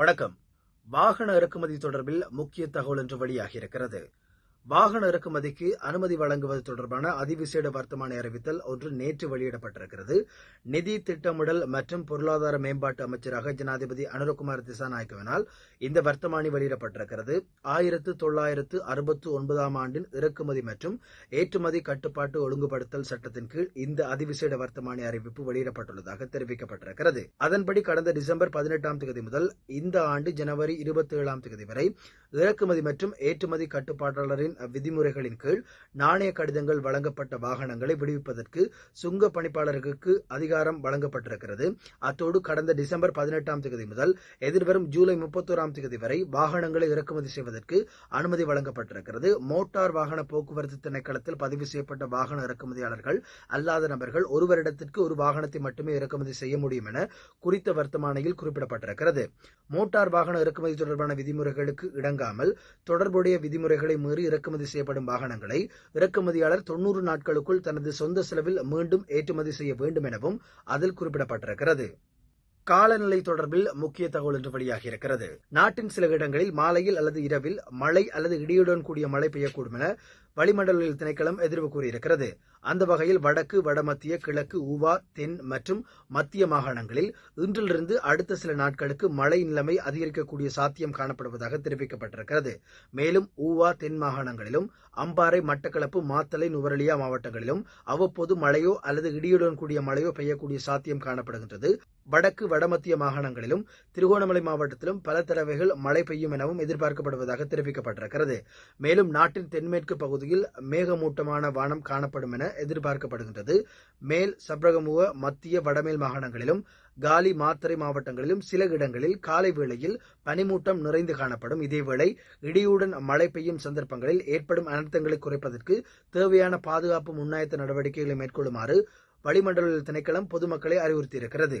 வணக்கம். வாகன இறக்குமதி தொடர்பில் முக்கிய தகவல் ஒன்று வெளியாகியிருக்கிறது. வாகன இறக்குமதிக்கு அனுமதி வழங்குவது தொடர்பான அதிவிசேட வர்த்தமானி அறிவித்தல் ஒன்று நேற்று வெளியிடப்பட்டிருக்கிறது. நிதி திட்டமிடல் மற்றும் பொருளாதார மேம்பாட்டு அமைச்சராக ஜனாதிபதி அனுரகுமார் திசாநாயக்கவினால் இந்த வர்த்தமானி வெளியிடப்பட்டிருக்கிறது. ஆயிரத்து தொள்ளாயிரத்து அறுபத்து ஒன்பதாம் ஆண்டின் இறக்குமதி மற்றும் ஏற்றுமதி கட்டுப்பாட்டு ஒழுங்குபடுத்தல் சட்டத்தின் கீழ் இந்த அதிவிசேட வர்த்தமானி அறிவிப்பு வெளியிடப்பட்டுள்ளதாக தெரிவிக்கப்பட்டிருக்கிறது. அதன்படி கடந்த டிசம்பர் பதினெட்டாம் தேதி முதல் இந்த ஆண்டு ஜனவரி இருபத்தி ஏழாம் தேதி வரை இறக்குமதி மற்றும் ஏற்றுமதி கட்டுப்பாட்டாளரின் விதிமுறைகளின் கீழ் நாணய கடிதங்கள் வழங்கப்பட்ட வாகனங்களை விடுவிப்பதற்கு சுங்க பணிப்பாளர்களுக்கு அதிகாரம் வழங்கப்பட்டிருக்கிறது. அத்தோடு கடந்த டிசம்பர் பதினெட்டாம் தேதி முதல் எதிர்வரும் ஜூலை முப்பத்தோராம் தேதி வரை வாகனங்களை இறக்குமதி செய்வதற்கு அனுமதி வழங்கப்பட்டிருக்கிறது. மோட்டார் வாகன போக்குவரத்து திணைக்களத்தில் பதிவு செய்யப்பட்ட வாகன இறக்குமதியாளர்கள் அல்லாத நபர்கள் ஒரு வருடத்திற்கு ஒரு வாகனத்தை மட்டுமே இறக்குமதி செய்ய முடியும் என குறித்த வர்த்தமானியில் குறிப்பிடப்பட்டிருக்கிறது. மோட்டார் வாகன இறக்குமதி தொடர்பான விதிமுறைகளுக்கு இடங்காமல் தொடர்புடைய விதிமுறைகளை மீறி இறக்குமதி செய்யப்படும் வாகனங்களை இறக்குமதியாளர் தொன்னூறு நாட்களுக்குள் தனது சொந்த செலவில் மீண்டும் ஏற்றுமதி செய்ய வேண்டும் எனவும் அதில் குறிப்பிடப்பட்டிருக்கிறது. காலநிலை தொடர்பில் முக்கிய தகவல் என்று வெளியாகியிருக்கிறது நாட்டின் சில இடங்களில் மாலையில் அல்லது இரவில் மழை அல்லது இடியுடன் கூடிய மழை பெய்யக்கூடும் என வளிமண்டல திணைக்களம் எதிர்வு கூறியிருக்கிறது. அந்த வகையில் வடக்கு வடமத்திய கிழக்கு ஊவா தென் மற்றும் மத்திய மாகாணங்களில் இன்றிலிருந்து அடுத்த சில நாட்களுக்கு மழை நிலைமை அதிகரிக்கக்கூடிய சாத்தியம் காணப்படுவதாக தெரிவிக்கப்பட்டிருக்கிறது. மேலும் ஊவா தென் மாகாணங்களிலும் அம்பாறை மட்டக்களப்பு மாத்தலை நுவரலியா மாவட்டங்களிலும் அவ்வப்போது மழையோ அல்லது இடியுடன் கூடிய மழையோ பெய்யக்கூடிய சாத்தியம் காணப்படுகின்றது. வடக்கு வடமத்திய மாகாணங்களிலும் திருகோணமலை மாவட்டத்திலும் பல தடவைகள் மழை பெய்யும் எனவும் எதிர்பார்க்கப்படுவதாக தெரிவிக்கப்பட்டிருக்கிறது. மேலும் நாட்டின் தென்மேற்கு பகுதியில் மேகமூட்டமான வானம் காணப்படும் என எதிர்பார்க்கப்படுகின்றது. மேல் சப்ரகமுவ மத்திய வடமேல் மாகாணங்களிலும் காலி மாத்தறை மாவட்டங்களிலும் சில இடங்களில் காலை வேளையில் பனிமூட்டம் நிறைந்து காணப்படும். இதேவேளை இடியுடன் மழை பெய்யும் சந்தர்ப்பங்களில் ஏற்படும் அனர்த்தங்களை குறைப்பதற்கு தேவையான பாதுகாப்பு முன்னாயத்த நடவடிக்கைகளை மேற்கொள்ளுமாறு வளிமண்டல திணைக்களம் பொதுமக்களை அறிவுறுத்தியிருக்கிறது.